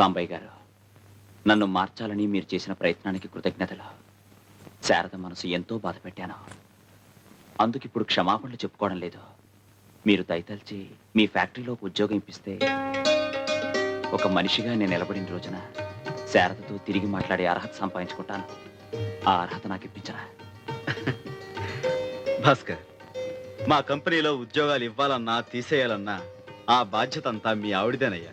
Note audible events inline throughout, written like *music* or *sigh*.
సాంబయ్య గారు నన్ను మార్చాలని మీరు చేసిన ప్రయత్నానికి కృతజ్ఞతలు. శారద మనసు ఎంతో బాధ పెట్టాను. అందుకు ఇప్పుడు క్షమాపణలు చెప్పుకోవడం లేదు. మీరు దయతల్చి మీ ఫ్యాక్టరీలోకి ఉద్యోగం ఇప్పిస్తే ఒక మనిషిగా నేను నిలబడిన రోజున శారదతో తిరిగి మాట్లాడే అర్హత సంపాదించుకుంటాను. ఆ అర్హత నాకు ఇప్పించరా? *laughs* భాస్కర్ మా కంపెనీలో ఉద్యోగాలు ఇవ్వాలన్నా తీసేయాలన్నా ఆ బాధ్యత అంతా మీ ఆవిడదేనయ్యా.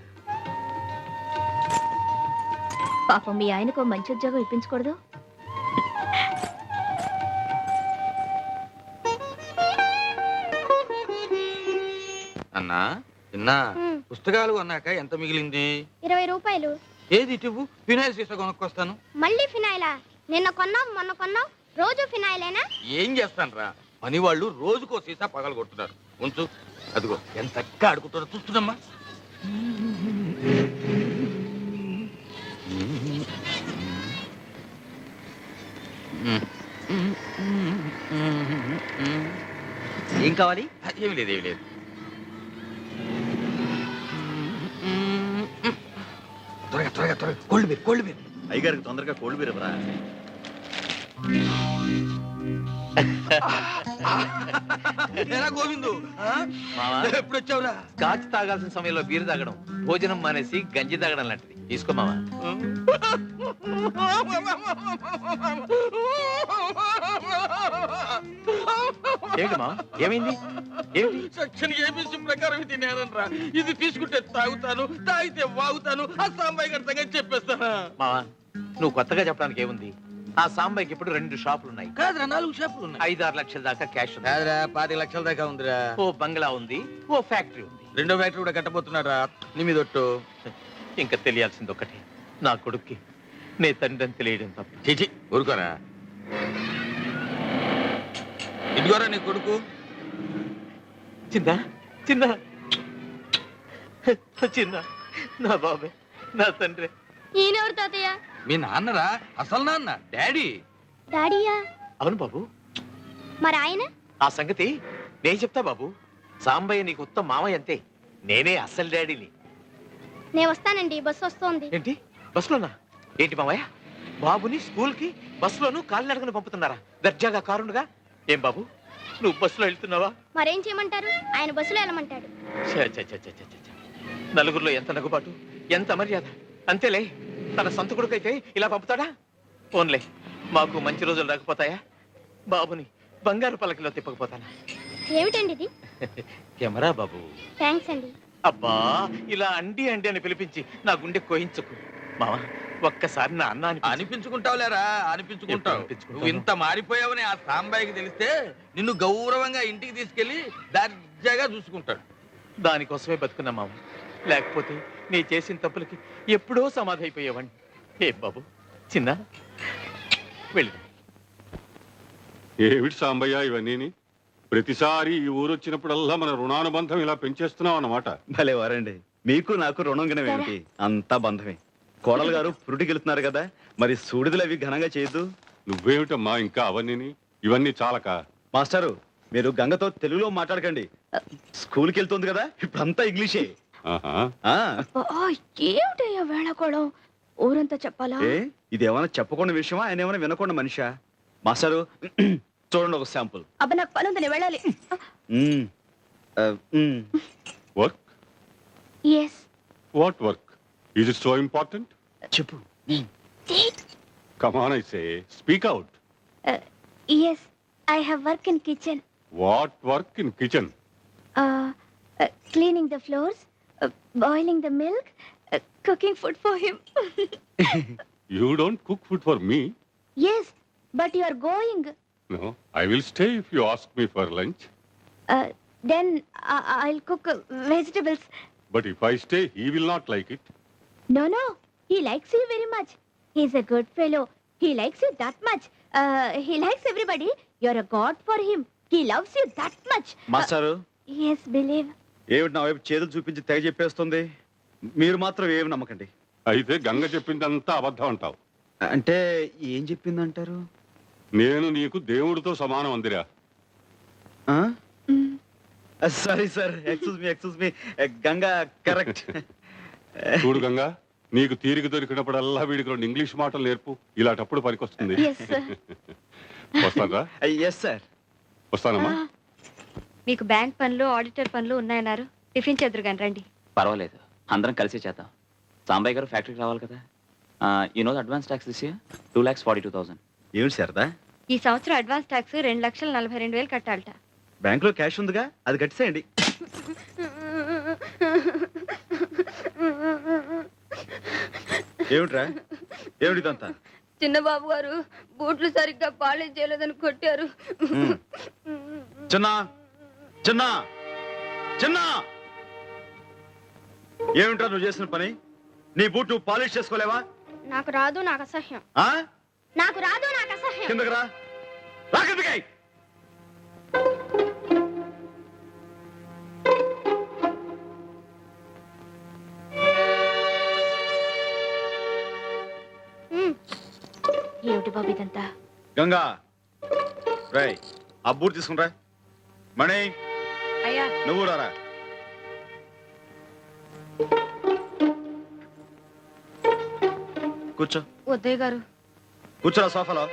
పాపం మీ ఆయనకు మంచి ఉద్యోగం ఇప్పించకూడదు. అన్నా విన్నా పుస్తకాలు కొన్నాక ఎంత మిగిలింది? ఇరవై రూపాయలు. ఏది ఇటువు? ఫినాయిల్ సీసా కొనుక్కొస్తాను. మళ్ళీ ఫినాయిలా? నిన్న కొన్నావు మొన్న కొన్నావు రోజు ఫినాయిలేనా? ఏం చేస్తాను రా పని వాళ్ళు రోజుకో సీసా పగలు కొడుతున్నారు. ఉంచు అదిగో ఎంత చక్కగా ఆడుకుంటారో చూస్తున్నామ్మా. కావాలి? ఏమి లేదు ఏమి లేదు. త్వరగా త్వరగా త్వరగా. కోల్డ్ బీర్ కోల్డ్ బీర్ అయ్యగారికి తొందరగా కోళ్ళు బీరవరా ఎలా గోవిందు? ఆ? ఎప్పుడు వచ్చావురా స్కాచ్ తాగాల్సిన సమయంలో బీరు తాగడం భోజనం మానేసి గంజి తాగడం లాంటిది. తీసుకో ఏమిటి మావా ఏమైంది? ఏమిటి? సెక్షన్ ఏబిసి ప్రకారం తినేనరా ఇది తీసుకుంటే తాగుతాను తాగితే వాగుతాను ఆ సాంబాయి గారి సంగతి చెప్పేస్తానా? మావా నువ్వు కొత్తగా చెప్పడానికి ఏముంది? ఆ సాంబాయికి ఇప్పుడు రెండు షాపులు ఉన్నాయి. కాదురా నాలుగు షాపులు ఉన్నాయి. ఐదు ఆరు లక్షల దాకా క్యాష్ ఉంది. కాదురా పాతి లక్షల దాకా ఉందిరా. ఓ బంగ్లా ఉంది ఓ ఫ్యాక్టరీ ఉంది. రెండో ఫ్యాక్టరీ కూడా కట్టబోతున్నారా నీ మీద ఒట్టు. ఇంకా తెలియాల్సింది ఒకటి నా కొడుక్కి నే తండ్రి అని తెలియడం తప్ప. చీచి ఊరుకోరా. ఇదిగోరా నీ కొడుకు. చిన్న చిన్న. చిన్న నా బాబాయ్ నా తండ్రి. ఈయనెవరు తాతయ్య? మీ నాన్నరా? అసలు నాన్న డాడీ. డాడీయా? అవును బాబు. మరి ఆయన? ఆ సంగతి నేను చెప్తా బాబు. సాంబయ్య నీకు ఉత్తమ మామయ్య అంతే. నేనే అసలు డాడీని. నేను వస్తానండి బస్సు వస్తోంది. ఏంటి? బస్సులోనా? ఏంటి మామయ్య బాబుని స్కూల్కి బస్సులోను కాలినడకను పంపుతున్నారా? దర్జాగా కారుండగా? ఏం బాబు? నువ్వు బస్సులో వెళ్తున్నావా? మరేం చేయమంటారు? ఆయన బస్సులో వెళ్ళమంటాడు. ఛే, ఛే, ఛే, ఛే, ఛే, ఛే, ఛే. నలుగురిలో ఎంత నగుబాటు ఎంత మర్యాద? అంతేలే తన సొంత కొడుకైతే ఇలా పంపుతాడా? ఓన్లే మాకు మంచి రోజులు రాకపోతాయా? బాబుని బంగారు పలకలో తిప్పకపోతానా? ఏమిటండి ఇది? *laughs* కెమెరా బాబు. థ్యాంక్స్ అండి. అబ్బా ఇలా అండి అండి అని పిలిపించి నా గుండె కోయించకు. మావా ఒక్కసారి నా అన్న అని అనిపించుకుంటావు. ఎప్పుడు అనిపించుకుంటాను? నువ్వు ఇంత మారిపోయావని ఆ సాంబాయికి తెలిస్తే నిన్ను గౌరవంగా ఇంటికి తీసుకెళ్ళి దర్జాగా చూసుకుంటాడు. దానికోసమే బతుకున్నా మావ. లేకపోతే నీ చేసిన తప్పులకి ఎప్పుడో సమాధి అయిపోయేవాడిని ఏ బాబు చిన్న వెళ్ళి. ఏమిటి సాంబయ్య ఇవన్నీ ప్రతిసారి ఈ ఊరు వచ్చినప్పుడల్లా మన రుణానుబంధం ఇలా పెంచేస్తున్నాం అన్నమాట. భలే వారండి. మీకు నాకు రుణం ఏమిటి అంతా బంధమే. కోడలు గారు పురుటికి వెళ్తున్నారు కదా మరి సూడిదలు అవి ఘనంగా చేయొద్దు. నువ్వేమిటమ్మా ఇంకా అవన్నీ ఇవన్నీ చాలక. మాస్టారు మీరు గంగతో తెలుగులో మాట్లాడకండి. స్కూల్కి వెళ్తుంది కదా ఇప్పుడంతా ఇంగ్లీషే. ఆహా. ఆ. ఏమిటయ్యా వేళకోళం? ఊరంతా చెప్పాలా? ఏ ఇది ఏమైనా చెప్పకుండా విషయమా? ఆయన ఏమైనా వినకుండా మనిషా? మాస్టారు చూడండి ఒక శాంపుల్. అబ్బ నాకు పని ఉంది నేను వెళ్ళాలి work yes what work is it so important చెప్పు. Come on I say speak out yes I have work in kitchen what work in kitchen cleaning the floors boiling the milk cooking food for him you don't cook food for me yes but you are going no I will stay if you ask me for lunch then I'll cook vegetables but if I stay he will not like it No, no. He likes you very much. He's a good fellow. He likes you that much. Uh, he likes everybody. You're a god for him. He loves you that much. మాస్టారు Yes, believe. ఏమిటి నా వైపు చేతులు చూపించి తెగ చెప్పేస్తుంది మీరు మాత్రం ఏమి నమ్మకండి అయితే గంగ చెప్పిందంతా అబద్ధం అంటావు అంటే ఏం చెప్పిందంటారు నేను నీకు దేవుడితో సమానం అందిరా. Sorry sir. Excuse me excuse me Ganga correct చూడు గంగా నీకు తీరిక దొరికినప్పుడల్లా వీడికి రెండు ఇంగ్లీష్ మాటలు నేర్పు. ఇలాంటప్పుడు పనికొస్తుంది. వస్తానరా? ఎస్ సార్ వస్తానమ్మా. మీకు బ్యాంక్ పనులు ఆడిటర్ పనులు ఉన్నాయన్నారు. టిఫిన్ చేద్దరు కానీ రండి. పర్వాలేదు. అందరం కలిసి చేద్దాం. సాంబయ్య గారు ఫ్యాక్టరీకి రావాలి కదా. ఈ no advance tax this two lakhs forty two thousand ఏమిటి శారదా? ఈ సంవత్సరం అడ్వాన్స్ ట్యాక్స్ రెండు లక్షల నలభై రెండు వేలు కట్టాలట. బ్యాంకులో క్యాష్ ఉందిగా? అది కట్టిసేయండి. ఏమిట్రా? ఏమిటి ఇదంతా? చిన్న బాబు గారు బూట్లు సరిగ్గా పాలిష్ చేయలేదని కొట్టారు. చిన్న చిన్న చిన్న! ఏమిట్రా నువ్వు చేసిన పని? నీ బూట్ నువ్వు పాలిష్ చేసుకోలేవా? నాకు రాదు నాకు అసహ్యం. ఆ? నాకు రాదు నాకు అసహ్యం. కిందకి రా. రా కిందకి. ఏమిటి బాబు ఇదంతా? గంగా. రై బూట్ తీసుకునిరా మణి అయ్యా. నువ్వు రారా. కూర్చో. వద్దయ్య గారు కూర్చోరా సోఫాలో.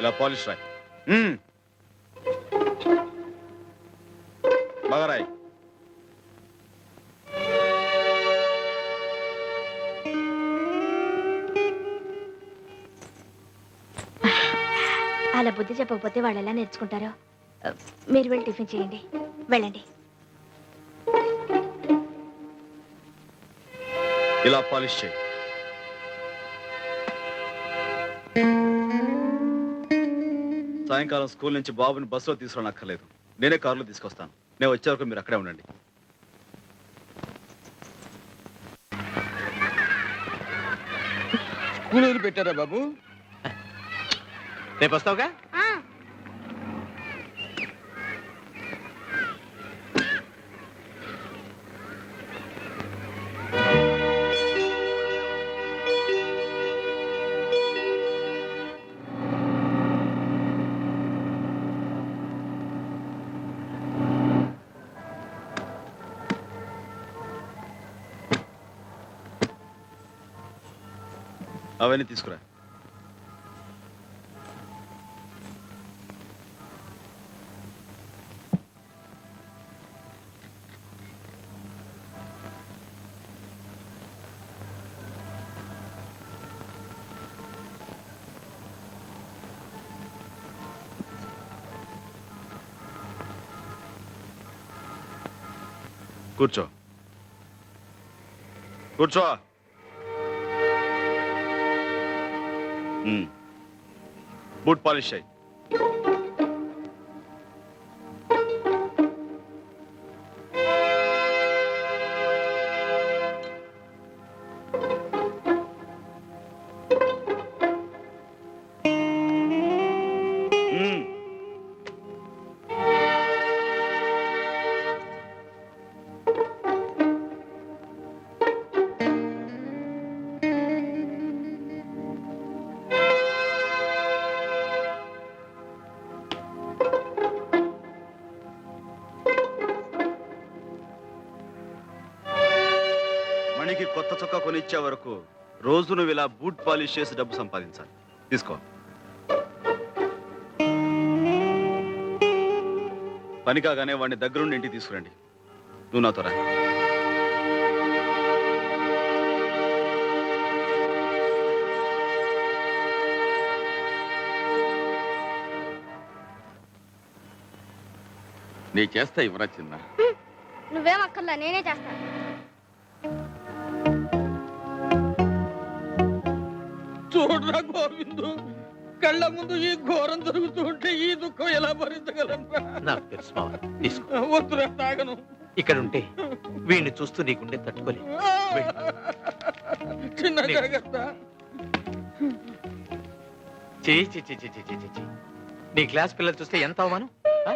ఇలా పాలిష్ రాయ్. బాగా రాయ్. అలా బుద్ధి చెప్పకపోతే వాళ్ళు ఎలా నేర్చుకుంటారో? మీరు వెళ్ళి టిఫిన్ చేయండి. వెళ్ళండి. ఇలా పాలిష్ చేయి. సాయంకాలం స్కూల్ నుంచి బాబుని బస్సులో తీసుకురానక్కర్లేదు. నేనే కారులో తీసుకొస్తాను. నేను వచ్చే వరకు మీరు అక్కడే ఉండండి. స్కూల్ పెట్టారా బాబు? రేపు వస్తావుగా? ఆ, అవన్నీ తీసుకురా. కూర్చో. కూర్చో. మ్మ్. బూట్ పాలిష్ అయ్యి మ్మ్. వచ్చే వరకు రోజు నువ్వు ఇలా బూట్ పాలిష్ చేసి డబ్బు సంపాదించాలి. తీసుకో. పని కాగానే వాడిని దగ్గరుండి ఇంటికి తీసుకురండి. నువ్వు నాతో రా. నీ చేస్తా ఇవ్వరా చిన్న? నువ్వేం అక్కర్లా నేనే చేస్తాను చూడరా గోవిందు కళ్ళ ముందు ఈ ఘోరం జరుగుతూ ఉంటే ఈ దుఃఖం ఎలా భరించగలరా నాకు తెలుసు మావ తీసుకో. వద్దురా తాగను. ఇక్కడ ఉంటే వీడిని చూస్తూ నీ గుండె తట్టుకోలే. చిన్న జాగ్రత్త. నీ క్లాస్ పిల్లలు చూస్తే ఎంత అవమానం? ఆ?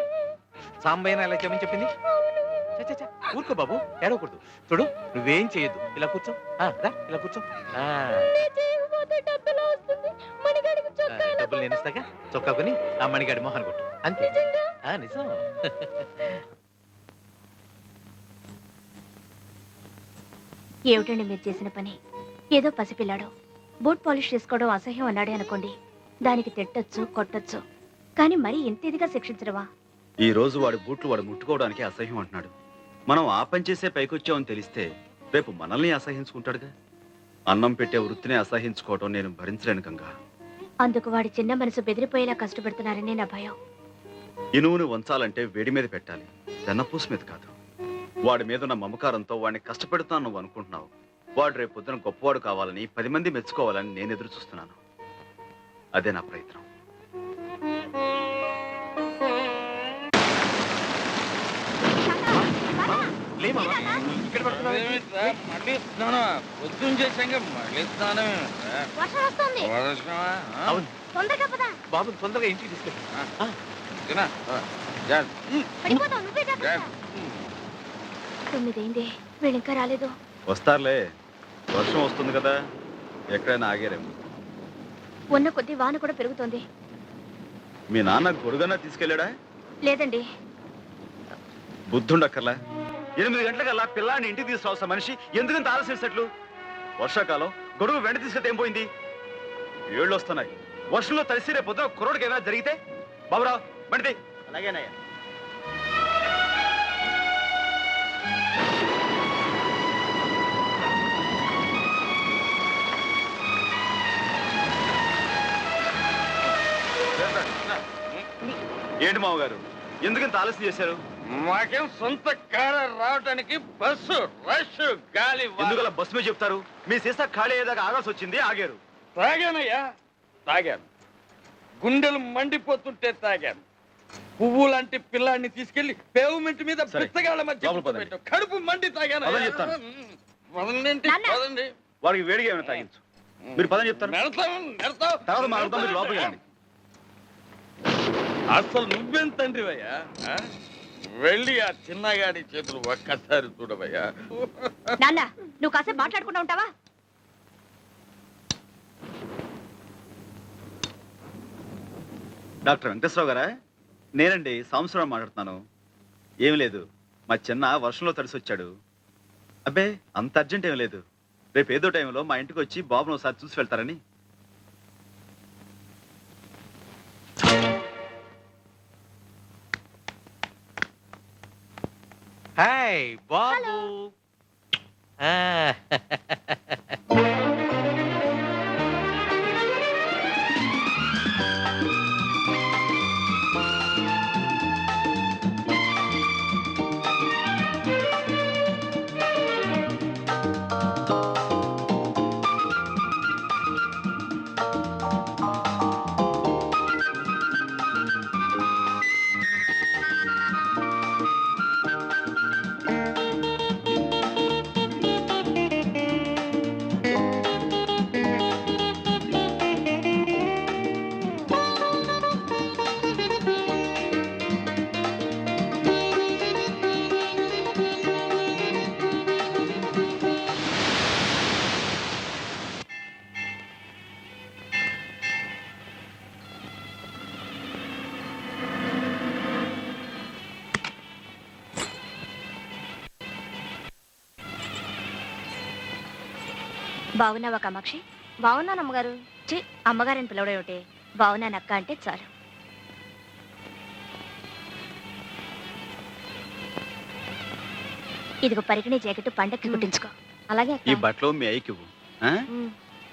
సాంబయ్యన ఎలా చెప్పని చెప్పింది? చ్చ, చ్చ, చ్చ. ఊరుకో బాబు ఏడవకూడదు. చూడు నువ్వేం చేయొద్దు. ఇలా కూర్చో. ఆ, రా ఇలా కూర్చో. ఆ, డబ్బులు నేను చొక్కా కొని ఆ మణిగాడి మొహన్ కొట్టు. అంతే. ఆ, నిజం. ఏమిటండి మీరు చేసిన పని? ఏదో పసిపిల్లాడు. బూట్ పాలిష్ చేసుకోవడం అసహ్యం అన్నాడే అనుకోండి. దానికి తిట్టొచ్చు కొట్టొచ్చు. కానీ మరీ ఇంత ఇదిగా శిక్షించడమా? ఈ రోజు వాడి బూట్లు వాడు ముట్టుకోవడానికి అసహ్యం అంటున్నాడు. మనం ఆ పని చేసే పైకొచ్చామని తెలిస్తే రేపు మనల్ని అసహించుకుంటాడుగా? అన్నం పెట్టే వృత్తిని అసహించుకోవటం నేను భరించలేను గంగా. అందుకు వాడి చిన్న మనసు బెదిరిపోయేలా కష్టపెడుతున్నారని నా భయం. ఇనువును వంచాలంటే వేడి మీద పెట్టాలి. వెన్నపూస మీద కాదు. వాడి మీద ఉన్న మమకారంతో వాడిని కష్టపెడతాను నువ్వు అనుకుంటున్నావు. వాడు రేపు పొద్దున గొప్పవాడు కావాలని పది మంది మెచ్చుకోవాలని నేను ఎదురు చూస్తున్నాను అదే నా ప్రయత్నం. మళ్ళీ స్నానం పొద్దున్న చేశాక మళ్ళీ స్నానం వర్షం వస్తుంది. అవును. తొందరగా పదా. బాబు తొందరగా ఇంటికి తీసుకెళ్ళి. పడిపోతావు నువ్వే జాగ్రత్త. తొమ్మిదైంది? వీళ్ళు ఇంకా రాలేదు. వస్తారులే. వర్షం వస్తుంది కదా ఎక్కడైనా ఆగారేమో. ఉన్న కొద్ది వాన కూడా పెరుగుతోంది. మీ నాన్న గొడుగన్నా తీసుకెళ్ళాడా? లేదండి. బుద్ధుండక్కర్లా? ఎనిమిది గంటలకల్లా పిల్లాన్ని ఇంటికి తీసుకురావాల్సిన మనిషి ఎందుకంత ఆలస్యం చేసినట్లు? వర్షాకాలం గొడుగు వెంట తీసుకెళ్తే ఏం పోయింది? ఏళ్ళు వస్తున్నాయి. వర్షంలో తడిసి రేపు పొద్దున కుర్రోడికి ఏమైనా జరిగితే? బాబురావు బండిది అలాగేనయ్యా. ఏంటి మామగారు? ఎందుకంత ఆలస్యం చేశారు? మాకేం సొంత కారు రావడానికి బస్సు రష్ గాలి. ఎందుకలా బస్సు మీద చెప్తారు మీ సీసా ఖాళీ అయ్యేదాకా ఆగాల్సి వచ్చింది ఆగారు తాగానయ్యా తాగాను గుండెలు మండిపోతుంటే తాగాను పువ్వు లాంటి పిల్లాన్ని తీసుకెళ్ళి పేవ్మెంట్ మీద. పిత్తగాళ్ళ మధ్య లోపలికి పదండి. కూర్చోబెట్టావు. కడుపు మండి తాగాను చెప్తాను. నాన్న. వాడికి వేడిగా ఏమైనా తాగించు మీరు పదని చెప్తారు నెడతాం నెడతాం తర్వాత మాట్లాడతాం మీరు లోపలికి వెళ్ళండి అసలు నువ్వేం తండ్రివయ్యా ఆ? వెళ్ళి ఆ చిన్నగాడి చేతులు ఒక్కసారి చూడవయ్యా. నాన్న నువ్వు కాసేపు మాట్లాడకుండా ఉంటావా? డాక్టర్ వెంకటేశ్వరరావు గారా? నేనండి సాంబశివరావు మాట్లాడుతున్నాను. ఏం లేదు. మా చిన్న వర్షంలో తడిసి వచ్చాడు. అబ్బే అంత అర్జెంట్ ఏం లేదు. రేపు ఏదో టైంలో మా ఇంటికి వచ్చి బాబును ఒకసారి చూసి వెళ్తారని. హాయ్ బాబు ఆ, బాగున్నావా కామాక్షి? బాగున్నాను అమ్మగారు. చి అమ్మగారిని పిలవడం ఏమిటి? బాగున్నాను అక్క అంటే చాలు. ఇదిగో పరిగణి జాకెట్ పండక్కి కుట్టించుకో. అలాగే ఈ బట్టలు మీ ఆ?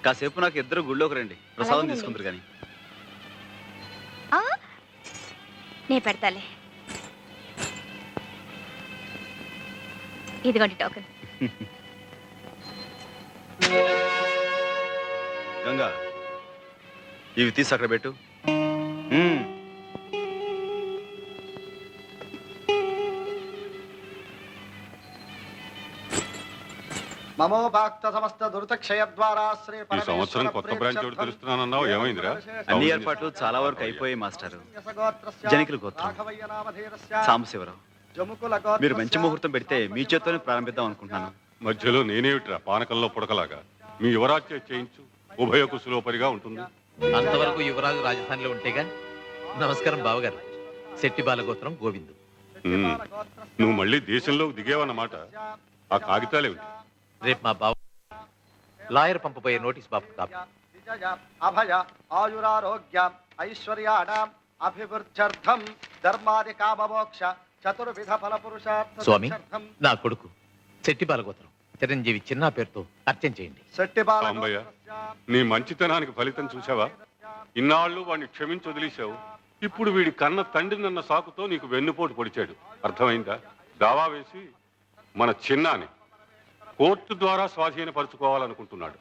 కాసేపు నాకు ఇద్దరు గుళ్ళోకి రండి. ప్రసాదం. తీసుకుంటారు కానీ నే పెడతాలే. ఇదిగోండి టోకెన్ *laughs* గంగా ఇవి తీసి అక్కడ పెట్టు. మ్మ్. భక్త సమస్త ద్వారా శ్రీ ఈ సంవత్సరం కొత్త బ్రాంచ్ ఒకటి తెరుస్తున్నానన్నావు? ఏమైందిరా? అన్ని ఏర్పాట్లు చాలా వరకు అయిపోయాయి మాస్టారు. జనికుల గోత్రం. సాంబశివరావు. మీరు మంచి ముహూర్తం పెడితే మీ చేత్తోనే ప్రారంభిద్దాం అనుకుంటున్నాను. మధ్యలో నేనేమిట్రా? పానకంలో పుడకలాగా. మీ యువరాజ్ చేయించు. ఉభయ కుశలోపరిగా ఉంటుంది. అంతవరకు యువరాజు రాజధానిలో ఉంటేగా నమస్కారం బావగారు. శెట్టి బాలగోత్రం గోవిందు. నువ్వు మళ్ళీ దేశంలోకి దిగేవన్నమాట. ఆ కాగితాలేమిటి రేపు మా బావ లాయర్ పంపబోయే నోటీస్ బాబు కాపీ. అభయ ఆయురారోగ్య ఐశ్వర్యాణం అభివృద్ధ్యర్థం ధర్మాది కామమోక్ష చతుర్విధ ఫల పురుషార్థ స్వామి. నా కొడుకు శెట్టి బాలగోత్రం. చిరంజీవి చిన్న పేరుతో అర్చన చేయండి. సాంబయ్య నీ మంచితనానికి ఫలితం చూసావా ఇన్నాళ్ళు వాడిని క్షమించి వదిలేశావు. ఇప్పుడు వీడి కన్న తండ్రినన్న సాకుతో నీకు వెన్నుపోటు పొడిచాడు. అర్థమైందా? దావా వేసి మన చిన్నాని కోర్టు ద్వారా స్వాధీనపరచుకోవాలనుకుంటున్నాడు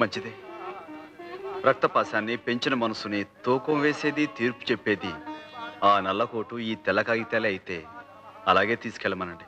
మంచిదే. రక్తపాశాన్ని పెంచిన మనసుని తూకం వేసేది తీర్పు చెప్పేది ఆ నల్లకోటు ఈ తెల్ల కాగితాలే అయితే అలాగే తీసుకెళ్ళమనండి.